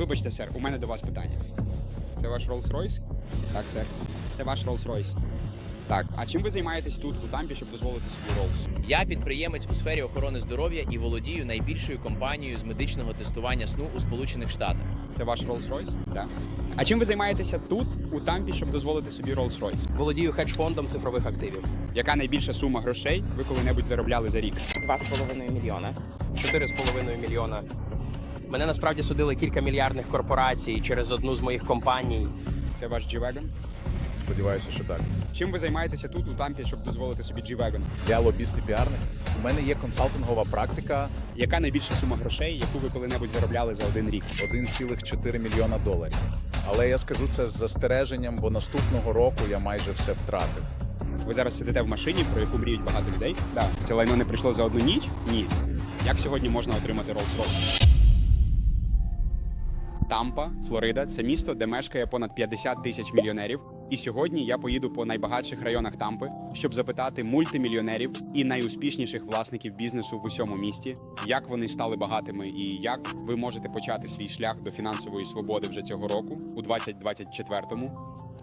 Вибачте, сер, у мене до вас питання. Це ваш Rolls-Royce? Так, сер. Це ваш Rolls-Royce. Так, а чим ви займаєтесь тут, у Тампі, щоб дозволити собі Rolls? Я підприємець у сфері охорони здоров'я і володію найбільшою компанією з медичного тестування сну у Сполучених Штатах. Це ваш Rolls-Royce? Так. А чим ви займаєтеся тут, у Тампі, щоб дозволити собі Rolls-Royce? Володію хедж-фондом цифрових активів. Яка найбільша сума грошей ви коли-небудь заробляли за рік? 2,5 мільйона. 4,5 мільйона. Мене насправді судили кілька мільярдних корпорацій через одну з моїх компаній. Це ваш G-Wagon? Сподіваюся, що так. Чим ви займаєтеся тут, у Тампі, щоб дозволити собі G-Wagon? Я лобіст і піарник. У мене є консалтингова практика Яка найбільша сума грошей, яку ви коли-небудь заробляли за один рік? 1,4 мільйона доларів. Але я скажу це з застереженням, бо наступного року я майже все втратив. Ви зараз сидите в машині, про яку мріють багато людей. Да. Це лайно не прийшло за одну ніч? Ні. Як сьогодні можна отримати Rolls-Royce? Тампа, Флорида це місто, де мешкає понад 50 тисяч мільйонерів. І сьогодні я поїду по найбагатших районах Тампи, щоб запитати мультимільйонерів і найуспішніших власників бізнесу в усьому місті, як вони стали багатими і як ви можете почати свій шлях до фінансової свободи вже цього року, у 2024-му.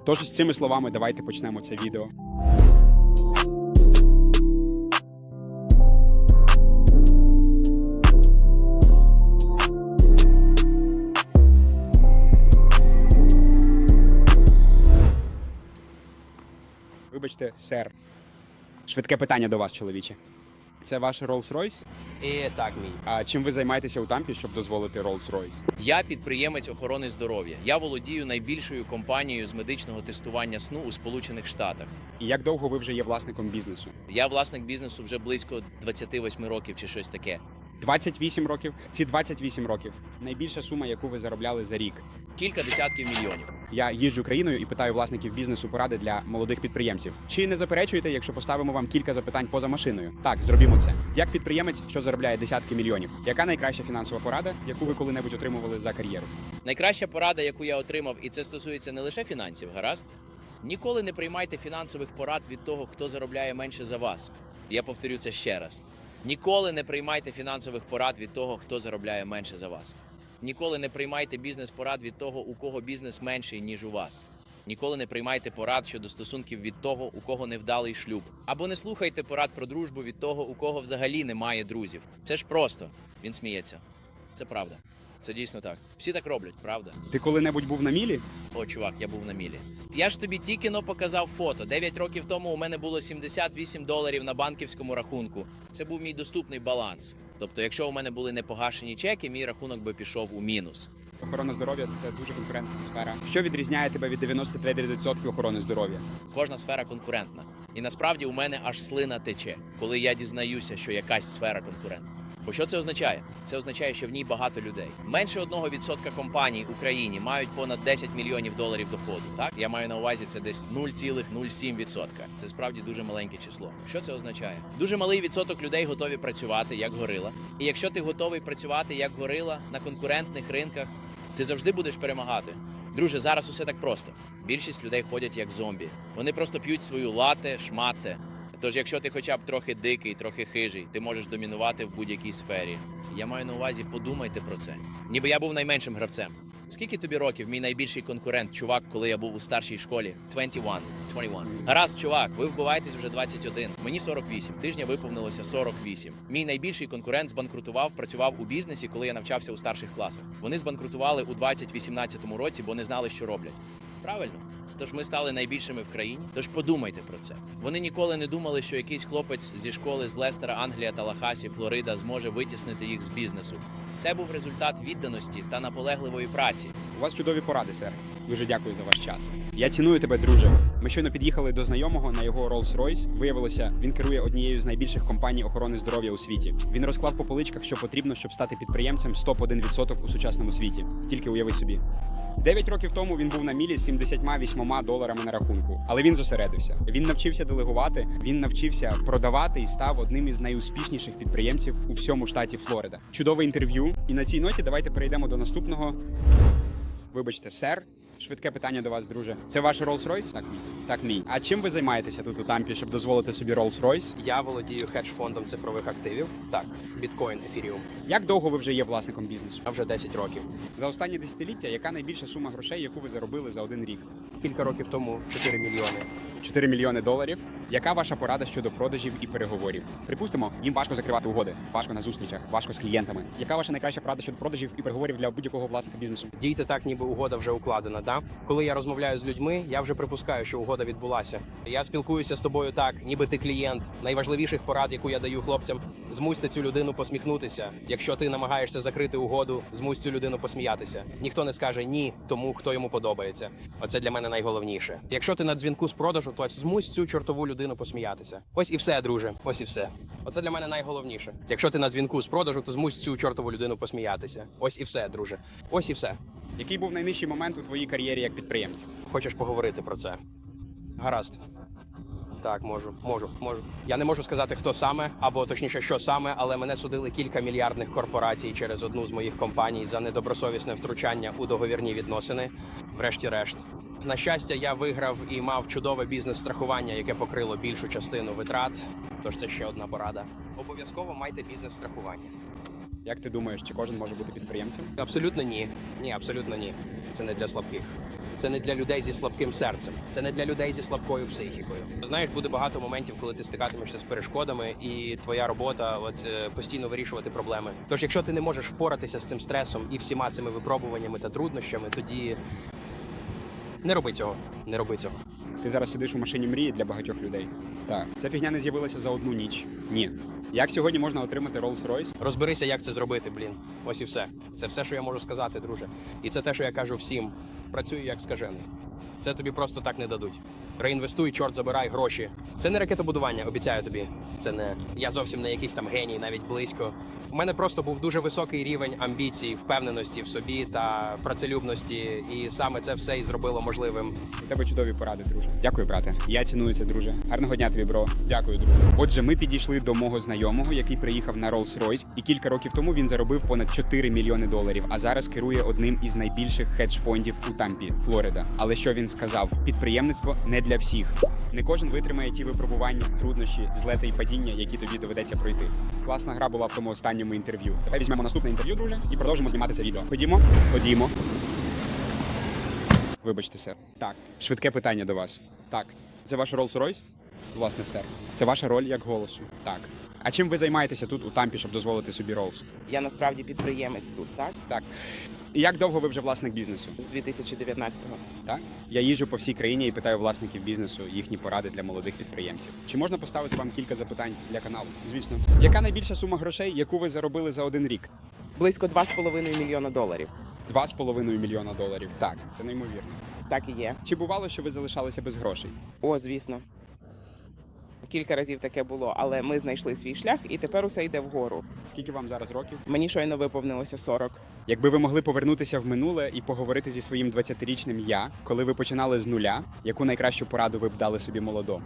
Тож з цими словами давайте почнемо це відео. Вибачте, сер. Швидке питання до вас, чоловіче. Це ваш Rolls-Royce? І так, мій. А чим ви займаєтеся у Тампі, щоб дозволити Rolls-Royce? Я підприємець охорони здоров'я. Я володію найбільшою компанією з медичного тестування сну у Сполучених Штатах. І як довго ви вже є власником бізнесу? Я власник бізнесу вже близько 28 років чи щось таке. 28 років. Ці 28 років найбільша сума, яку ви заробляли за рік. Кілька десятків мільйонів. Я їжджу країною і питаю власників бізнесу поради для молодих підприємців. Чи не заперечуєте, якщо поставимо вам кілька запитань поза машиною? Так, зробімо це. Як підприємець, що заробляє десятки мільйонів? Яка найкраща фінансова порада, яку ви коли-небудь отримували за кар'єру? Найкраща порада, яку я отримав, і це стосується не лише фінансів, гаразд. Ніколи не приймайте фінансових порад від того, хто заробляє менше за вас. Я повторю це ще раз. Ніколи не приймайте фінансових порад від того, хто заробляє менше за вас. Ніколи не приймайте бізнес-порад від того, у кого бізнес менший, ніж у вас. Ніколи не приймайте порад щодо стосунків від того, у кого невдалий шлюб. Або не слухайте порад про дружбу від того, у кого взагалі немає друзів. Це ж просто. Він сміється. Це правда. Це дійсно так. Всі так роблять, правда? Ти коли-небудь був на мілі? О, чувак, я був на мілі. Я ж тобі тільки но показав фото. Дев'ять років тому у мене було 78 доларів на банківському рахунку. Це був мій доступний баланс. Тобто, якщо у мене були непогашені чеки, мій рахунок би пішов у мінус. Охорона здоров'я це дуже конкурентна сфера. Що відрізняє тебе від 99% охорони здоров'я? Кожна сфера конкурентна. І насправді у мене аж слина тече, коли я дізнаюся, що якась сфера конкурентна. Бо що це означає? Це означає, що в ній багато людей. Менше 1% компаній в Україні мають понад 10 мільйонів доларів доходу. Так я маю на увазі це десь 0,07%. Це справді дуже маленьке число. Що це означає? Дуже малий відсоток людей готові працювати як горила. І якщо ти готовий працювати як горила на конкурентних ринках, ти завжди будеш перемагати. Друже, зараз усе так просто. Більшість людей ходять як зомбі. Вони просто п'ють свою лате, шмате. Тож, якщо ти хоча б трохи дикий, трохи хижий, ти можеш домінувати в будь-якій сфері. Я маю на увазі, подумайте про це. Ніби я був найменшим гравцем. Скільки тобі років, мій найбільший конкурент, чувак, коли я був у старшій школі? 21. 21. Гаразд, чувак, ви вбиваєтесь вже 21. Мені 48. Тижня виповнилося 48. Мій найбільший конкурент збанкрутував, працював у бізнесі, коли я навчався у старших класах. Вони збанкрутували у 2018 році, бо не знали, що роблять. Правильно? Тож ми стали найбільшими в країні. Тож подумайте про це. Вони ніколи не думали, що якийсь хлопець зі школи з Лестера, Англія та Лахасі, Флорида зможе витіснити їх з бізнесу. Це був результат відданості та наполегливої праці. У вас чудові поради, сер. Дуже дякую за ваш час. Я ціную тебе, друже. Ми щойно під'їхали до знайомого на його Rolls-Royce. Виявилося, він керує однією з найбільших компаній охорони здоров'я у світі. Він розклав по поличках, що потрібно, щоб стати підприємцем з топ-1% у сучасному світі. Тільки уяви собі. Дев'ять років тому він був на мілі з 78 доларами на рахунку, але він зосередився. Він навчився делегувати, він навчився продавати і став одним із найуспішніших підприємців у всьому штаті Флорида. Чудове інтерв'ю. І на цій ноті давайте перейдемо до наступного. Вибачте, сер. Швидке питання до вас, друже. Це ваш Rolls-Royce? Так, мій. Так, мій. А чим ви займаєтеся тут у Тампі, щоб дозволити собі Rolls-Royce? Я володію хедж-фондом цифрових активів. Так, біткоін, ефіріум. Як довго ви вже є власником бізнесу? А вже 10 років. За останні десятиліття, яка найбільша сума грошей, яку ви заробили за один рік? Кілька років тому 4 мільйони. 4 мільйони доларів. Яка ваша порада щодо продажів і переговорів? Припустимо, їм важко закривати угоди, важко на зустрічах, важко з клієнтами. Яка ваша найкраща порада щодо продажів і переговорів для будь-якого власника бізнесу? Дійте так, ніби угода вже укладена. Да? Коли я розмовляю з людьми, я вже припускаю, що угода відбулася. Я спілкуюся з тобою так, ніби ти клієнт. Найважливіших порад, яку я даю хлопцям, змусьте цю людину посміхнутися. Якщо ти намагаєшся закрити угоду, змусь цю людину посміятися. Ніхто не скаже ні тому, хто йому подобається. Оце для мене найголовніше. Якщо ти на дзвінку з продажу, то змусь цю чортову людину посміятися. Ось і все, друже. Ось і все. Оце для мене найголовніше. Якщо ти на дзвінку з продажу, то змусь цю чортову людину посміятися. Ось і все, друже. Ось і все. Який був найнижчий момент у твоїй кар'єрі як підприємця? Хочеш поговорити про це? Гаразд. Так, можу, можу, можу. Я не можу сказати, хто саме, або точніше, що саме, але мене судили кілька мільярдних корпорацій через одну з моїх компаній за недобросовісне втручання у договірні відносини. Врешті-решт. На щастя, я виграв і мав чудове бізнес-страхування, яке покрило більшу частину витрат. Тож це ще одна порада. Обов'язково майте бізнес-страхування. Як ти думаєш, чи кожен може бути підприємцем? Абсолютно ні. Ні, абсолютно ні. Це не для слабких. Це не для людей зі слабким серцем. Це не для людей зі слабкою психікою. Знаєш, буде багато моментів, коли ти стикатимешся з перешкодами, і твоя робота от е, постійно вирішувати проблеми. Тож, якщо ти не можеш впоратися з цим стресом і всіма цими випробуваннями та труднощами, тоді не роби цього. Не роби цього. Ти зараз сидиш у машині мрії для багатьох людей. Так, ця фігня не з'явилася за одну ніч. Ні. Як сьогодні можна отримати Rolls-Royce? Розберися, як це зробити, блін. Ось і все. Це все, що я можу сказати, друже. І це те, що я кажу всім. Працюю як скажений. Це тобі просто так не дадуть. Реінвестуй, чорт, забирай гроші. Це не ракетобудування, обіцяю тобі. Це не я зовсім не якийсь там геній, навіть близько. У мене просто був дуже високий рівень амбіцій, впевненості в собі та працелюбності, і саме це все і зробило можливим. У тебе чудові поради, друже. Дякую, брате. Я ціную це, друже. Гарного дня тобі, бро. Дякую, друже. Отже, ми підійшли до мого знайомого, який приїхав на Rolls-Royce, і кілька років тому він заробив понад 4 мільйони доларів, а зараз керує одним із найбільших хедж-фондів у Тампі, Флорида. Але що він сказав? Підприємництво не для всіх. Не кожен витримає ті випробування, труднощі, злети і падіння, які тобі доведеться пройти. Класна гра була в тому останньому інтерв'ю. Давай візьмемо наступне інтерв'ю, друже, і продовжимо знімати це відео. Ходімо, ходімо. Вибачте, сер. Так, швидке питання до вас. Так, це ваш Rolls-Royce? Власне, сер. Це ваша роль як голосу. Так. А чим ви займаєтеся тут у Тампі, щоб дозволити собі Rolls? Я насправді підприємець тут, так? Так. І як довго ви вже власник бізнесу? З 2019-го. Так? Я їжджу по всій країні і питаю власників бізнесу їхні поради для молодих підприємців. Чи можна поставити вам кілька запитань для каналу? Звісно. Яка найбільша сума грошей, яку ви заробили за один рік? Близько 2,5 мільйона доларів. Два з половиною мільйона доларів. Так, це неймовірно. Так і є. Чи бувало, що ви залишалися без грошей? О, звісно. Кілька разів таке було, але ми знайшли свій шлях, і тепер усе йде вгору. Скільки вам зараз років? Мені щойно виповнилося 40. Якби ви могли повернутися в минуле і поговорити зі своїм 20-річним я, коли ви починали з нуля, яку найкращу пораду ви б дали собі молодому?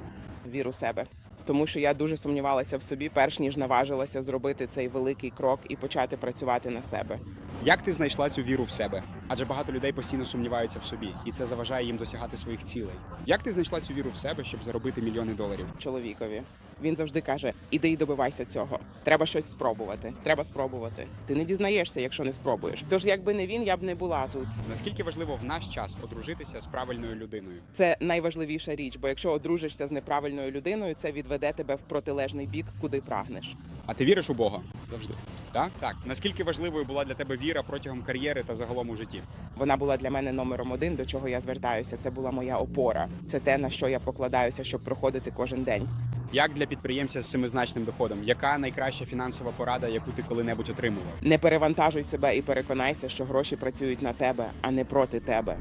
Віру в себе. Тому що я дуже сумнівалася в собі, перш ніж наважилася зробити цей великий крок і почати працювати на себе. Як ти знайшла цю віру в себе? Адже багато людей постійно сумніваються в собі, і це заважає їм досягати своїх цілей. Як ти знайшла цю віру в себе, щоб заробити мільйони доларів? Чоловікові. Він завжди каже: іди і добивайся цього. Треба щось спробувати. Треба спробувати. Ти не дізнаєшся, якщо не спробуєш. Тож, якби не він, я б не була тут. Наскільки важливо в наш час одружитися з правильною людиною? Це найважливіша річ, бо якщо одружишся з неправильною людиною, це відведе тебе в протилежний бік, куди прагнеш. А ти віриш у Бога? Завжди. Так? Так. Наскільки важливою була для тебе віра протягом кар'єри та загалом у житті? Вона була для мене номером один, до чого я звертаюся. Це була моя опора. Це те, на що я покладаюся, щоб проходити кожен день. Як для підприємця з семизначним доходом? Яка найкраща фінансова порада, яку ти коли-небудь отримував? Не перевантажуй себе і переконайся, що гроші працюють на тебе, а не проти тебе.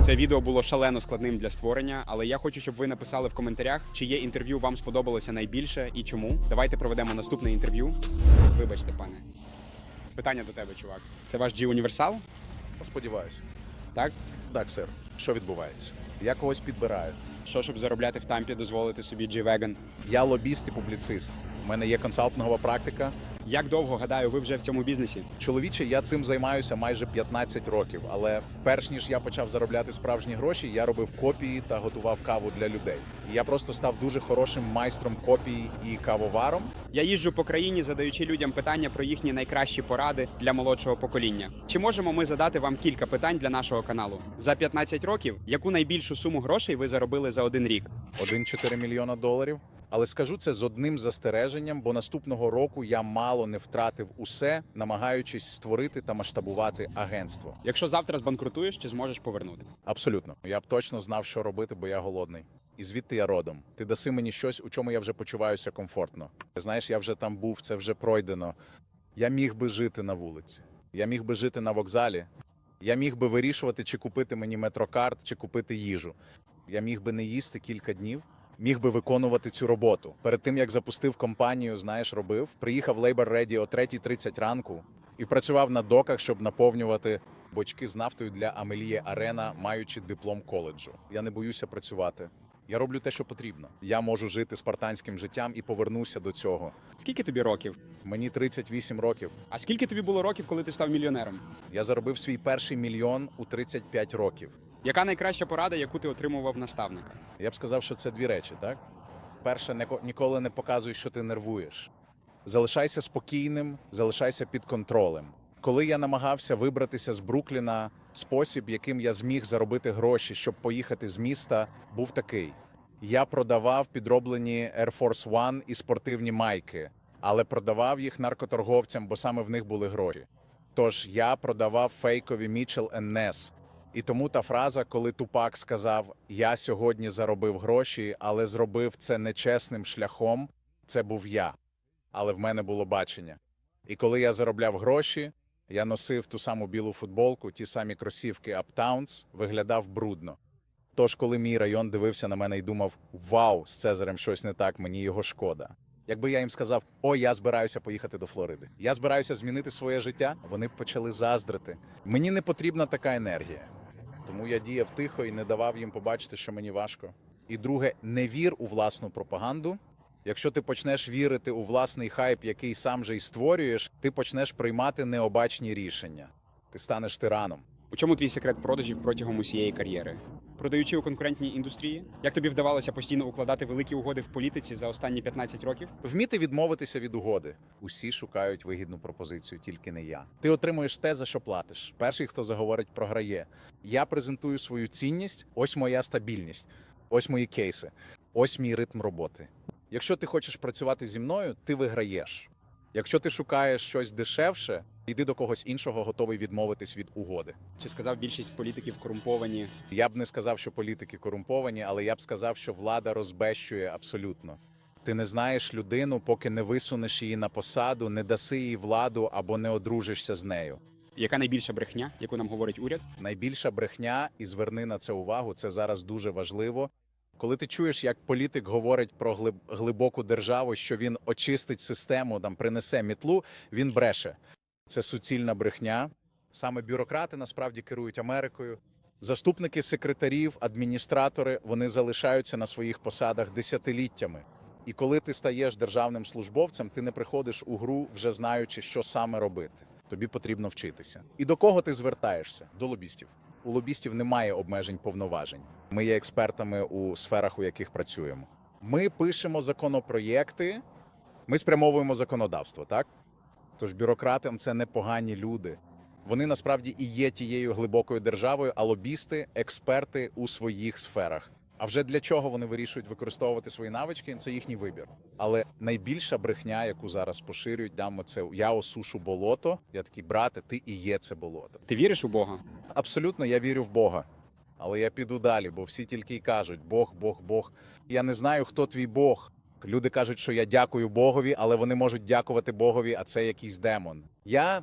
Це відео було шалено складним для створення, але я хочу, щоб ви написали в коментарях, чи є інтерв'ю вам сподобалося найбільше і чому. Давайте проведемо наступне інтерв'ю. Вибачте, пане. Питання до тебе, чувак. Це ваш G універсал? Сподіваюся. Так? Так, сир. Що відбувається? Я когось підбираю. Що, щоб заробляти в тампі, дозволити собі G-Wagon? Я лобіст і публіцист. У мене є консалтингова практика. Як довго гадаю, ви вже в цьому бізнесі? Чоловіче, я цим займаюся майже 15 років, але перш ніж я почав заробляти справжні гроші, я робив копії та готував каву для людей. І я просто став дуже хорошим майстром копії і кавоваром. Я їжджу по країні, задаючи людям питання про їхні найкращі поради для молодшого покоління. Чи можемо ми задати вам кілька питань для нашого каналу? За 15 років, яку найбільшу суму грошей ви заробили за один рік? 1,4 мільйона доларів. Але скажу це з одним застереженням, бо наступного року я мало не втратив усе, намагаючись створити та масштабувати агентство. Якщо завтра збанкрутуєш, чи зможеш повернути? Абсолютно, я б точно знав, що робити, бо я голодний. І звідти я родом. Ти даси мені щось, у чому я вже почуваюся комфортно. Знаєш, я вже там був, це вже пройдено. Я міг би жити на вулиці. Я міг би жити на вокзалі. Я міг би вирішувати, чи купити мені метрокарт, чи купити їжу. Я міг би не їсти кілька днів, міг би виконувати цю роботу. Перед тим як запустив компанію, знаєш, робив, приїхав Labor Ready о 3.30 ранку і працював на доках, щоб наповнювати бочки з нафтою для Амелія Арена, маючи диплом коледжу. Я не боюся працювати. Я роблю те, що потрібно. Я можу жити спартанським життям і повернуся до цього. Скільки тобі років? Мені 38 років. А скільки тобі було років, коли ти став мільйонером? Я заробив свій перший мільйон у 35 років. Яка найкраща порада, яку ти отримував наставника? Я б сказав, що це дві речі, так? Перше, ніколи не показуй, що ти нервуєш. Залишайся спокійним, залишайся під контролем. Коли я намагався вибратися з Брукліна, спосіб, яким я зміг заробити гроші, щоб поїхати з міста, був такий: я продавав підроблені Air Force One і спортивні майки, але продавав їх наркоторговцям, бо саме в них були гроші. Тож я продавав фейкові Mitchell Ness. І тому та фраза, коли Тупак сказав: Я сьогодні заробив гроші, але зробив це нечесним шляхом, це був я. Але в мене було бачення. І коли я заробляв гроші, я носив ту саму білу футболку, ті самі кросівки Uptowns, виглядав брудно. Тож, коли мій район дивився на мене і думав: Вау, з Цезарем щось не так, мені його шкода. Якби я їм сказав, ой, я збираюся поїхати до Флориди, я збираюся змінити своє життя, вони б почали заздрити. Мені не потрібна така енергія. Тому я діяв тихо і не давав їм побачити, що мені важко. І друге, не вір у власну пропаганду. Якщо ти почнеш вірити у власний хайп, який сам же й створюєш, ти почнеш приймати необачні рішення. Ти станеш тираном. У чому твій секрет продажів протягом усієї кар'єри? Продаючи у конкурентній індустрії, як тобі вдавалося постійно укладати великі угоди в політиці за останні 15 років? Вміти відмовитися від угоди. Усі шукають вигідну пропозицію, тільки не я. Ти отримуєш те, за що платиш. Перший, хто заговорить, програє. Я презентую свою цінність. Ось моя стабільність, ось мої кейси, ось мій ритм роботи. Якщо ти хочеш працювати зі мною, ти виграєш. Якщо ти шукаєш щось дешевше, йди до когось іншого, готовий відмовитись від угоди. Чи сказав більшість політиків корумповані? Я б не сказав, що політики корумповані, але я б сказав, що влада розбещує абсолютно. Ти не знаєш людину, поки не висунеш її на посаду, не даси їй владу або не одружишся з нею. Яка найбільша брехня, яку нам говорить уряд? Найбільша брехня, і зверни на це увагу, це зараз дуже важливо. Коли ти чуєш, як політик говорить про глиб- глибоку державу, що він очистить систему, там принесе мітлу, він бреше. Це суцільна брехня. Саме бюрократи насправді керують Америкою. Заступники секретарів, адміністратори вони залишаються на своїх посадах десятиліттями. І коли ти стаєш державним службовцем, ти не приходиш у гру, вже знаючи, що саме робити. Тобі потрібно вчитися. І до кого ти звертаєшся? До лобістів. У лобістів немає обмежень повноважень. Ми є експертами у сферах, у яких працюємо. Ми пишемо законопроєкти, ми спрямовуємо законодавство, так? Тож бюрократам це не погані люди. Вони насправді і є тією глибокою державою, а лобісти експерти у своїх сферах. А вже для чого вони вирішують використовувати свої навички, це їхній вибір. Але найбільша брехня, яку зараз поширюють, дамо це я осушу болото. Я такий, брате, ти і є це болото. Ти віриш у Бога? Абсолютно, я вірю в Бога. Але я піду далі, бо всі тільки й кажуть: Бог, Бог, Бог. Я не знаю, хто твій Бог. Люди кажуть, що я дякую Богові, але вони можуть дякувати Богові, а це якийсь демон. Я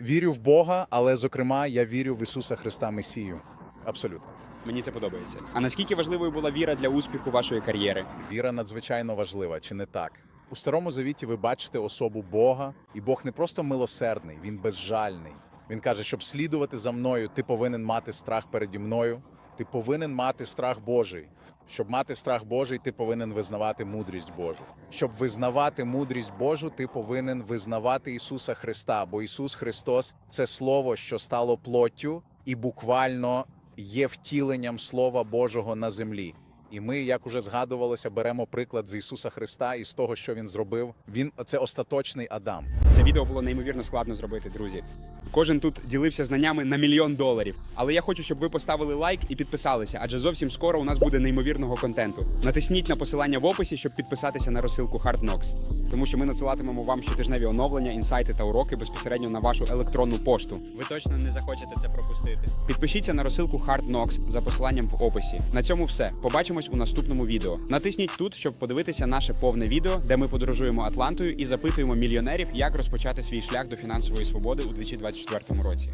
вірю в Бога, але зокрема я вірю в Ісуса Христа Месію. Абсолютно. Мені це подобається. А наскільки важливою була віра для успіху вашої кар'єри? Віра надзвичайно важлива, чи не так? У старому завіті ви бачите особу Бога, і Бог не просто милосердний, він безжальний. Він каже, щоб слідувати за мною, ти повинен мати страх переді мною. Ти повинен мати страх Божий. Щоб мати страх Божий, ти повинен визнавати мудрість Божу. Щоб визнавати мудрість Божу, ти повинен визнавати Ісуса Христа, бо Ісус Христос це слово, що стало плоттю і буквально є втіленням Слова Божого на землі. І ми, як уже згадувалося, беремо приклад з Ісуса Христа і з того, що Він зробив. Він це остаточний Адам. Це відео було неймовірно складно зробити, друзі. Кожен тут ділився знаннями на мільйон доларів. Але я хочу, щоб ви поставили лайк і підписалися, адже зовсім скоро у нас буде неймовірного контенту. Натисніть на посилання в описі, щоб підписатися на розсилку Hard Knocks. Тому що ми надсилатимемо вам щотижневі оновлення, інсайти та уроки безпосередньо на вашу електронну пошту. Ви точно не захочете це пропустити. Підпишіться на розсилку Hard Knocks за посиланням в описі. На цьому все. Побачимось у наступному відео. Натисніть тут, щоб подивитися наше повне відео, де ми подорожуємо Атлантою і запитуємо мільйонерів, як розпочати свій шлях до фінансової свободи у 2024 році.